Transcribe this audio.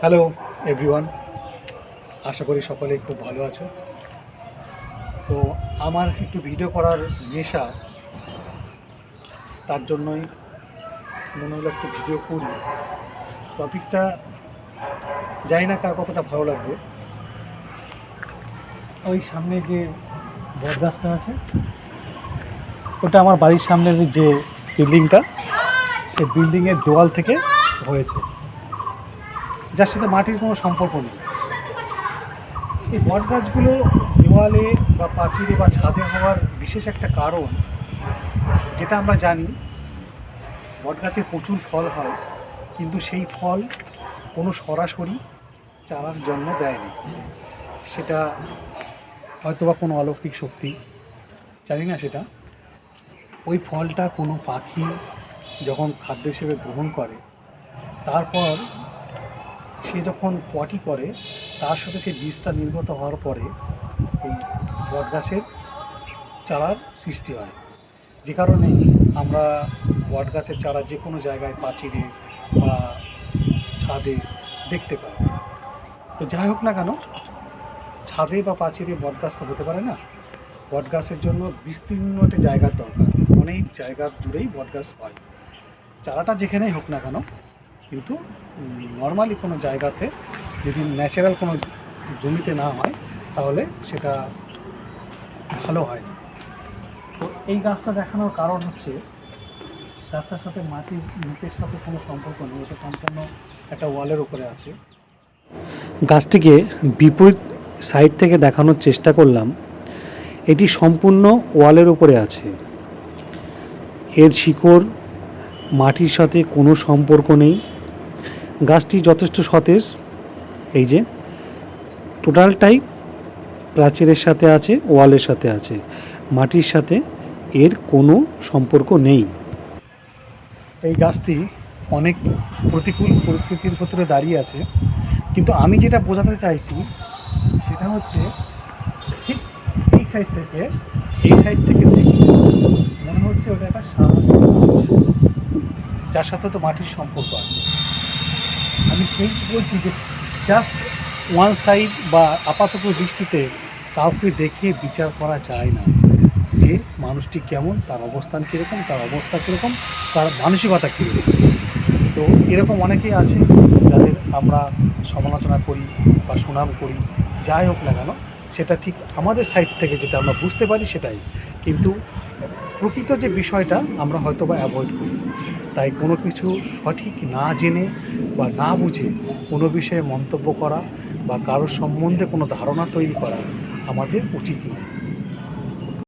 Hello everyone আশা করি সকলেই খুব ভালো আছো। তো আমার একটু ভিডিও করার নেশা, তার জন্যই মনে হলো একটু ভিডিও করি। টপিকটা জানি না কার কতটা ভালো লাগবে। ওই সামনে যে বটগাছটা আছে, ওটা আমার বাড়ির সামনের যে বিল্ডিংটা সেই বিল্ডিংয়ের দেওয়াল থেকে হয়েছে। যার সাথে মাটির কোনো সম্পর্ক নেই। এই বট গাছগুলো দেওয়ালে বা পাঁচিলে বা ছাদে হওয়ার বিশেষ একটা কারণ, যেটা আমরা জানি, বট গাছের প্রচুর ফল হয়, কিন্তু সেই ফল কোনো সরাসরি চারার জন্ম দেয়নি। সেটা হয়তো বা কোনো অলৌকিক শক্তি, জানি না সেটা। ওই ফলটা কোনো পাখি যখন খাদ্য হিসেবে গ্রহণ করে, তারপর সে যখন পটি করে তার সাথে সেই বীজটা নির্গত হওয়ার পরে এই বটগাছের চারার সৃষ্টি হয়। যে কারণে আমরা বটগাছের চারা যে কোনো জায়গায় পাচিরে বা ছাদে দেখতে পাই। তো যাই হোক না কেন, ছাদে বা পাচিরে বটগাছ তো হতে পারে না। বটগাছের জন্য বিস্তীর্ণ একটা জায়গার দরকার। অনেক জায়গার জুড়েই বটগাছ হয়। চারাটা যেখানেই হোক না কেন কিন্তু নর্মালি কোনো জায়গাতে যদি ন্যাচারাল কোনো জমিতে না হয়, তাহলে সেটা ভালো হয় তো এই গাছটা দেখানোর কারণ হচ্ছে, গাছটার সাথে মাটির নিচের সাথে কোনো সম্পর্ক নেই, এটা সম্পূর্ণ একটা ওয়ালের উপরে আছে। গাছটিকে বিপরীত সাইড থেকে দেখানোর চেষ্টা করলাম, এটি সম্পূর্ণ ওয়ালের উপরে আছে। এর শিকড় মাটির সাথে কোনো সম্পর্ক নেই। গাছটি যথেষ্ট সতেজ, এই যে, টোটালটাই প্রাচীরের সাথে আছে, ওয়ালের সাথে আছে, মাটির সাথে এর কোনো সম্পর্ক নেই। এই গাছটি অনেক প্রতিকূল পরিস্থিতির ভিতরে দাঁড়িয়ে আছে, কিন্তু আমি যেটা বোঝাতে চাইছি সেটা হচ্ছে ঠিক এই সাইড থেকে, এই সাইড থেকে মনে হচ্ছে ওটা একটা স্বাভাবিক যার সাথে তো মাটির সম্পর্ক আছে। আমি সেই বলছি যে জাস্ট ওয়ান সাইড বা আপাতত দৃষ্টিতে কাউকে দেখে বিচার করা যায় না। যে মানুষটি কেমন, তার অবস্থান কীরকম, তার অবস্থা কীরকম, তার মানসিকতা কীরকম। তো এরকম অনেকেই আছে যাদের আমরা সমালোচনা করি বা সুনাম করি, যাই হোক না কেন, সেটা ঠিক আমাদের সাইড থেকে যেটা আমরা বুঝতে পারি সেটাই। কিন্তু প্রকৃত যে বিষয়টা আমরা হয়তো বা অ্যাভয়েড করি। তাই কোনো কিছু সঠিক না জেনে বা না বুঝে কোনো বিষয়ে মন্তব্য করা বা কারোর সম্বন্ধে কোনো ধারণা তৈরি করা আমাদের উচিত নয়।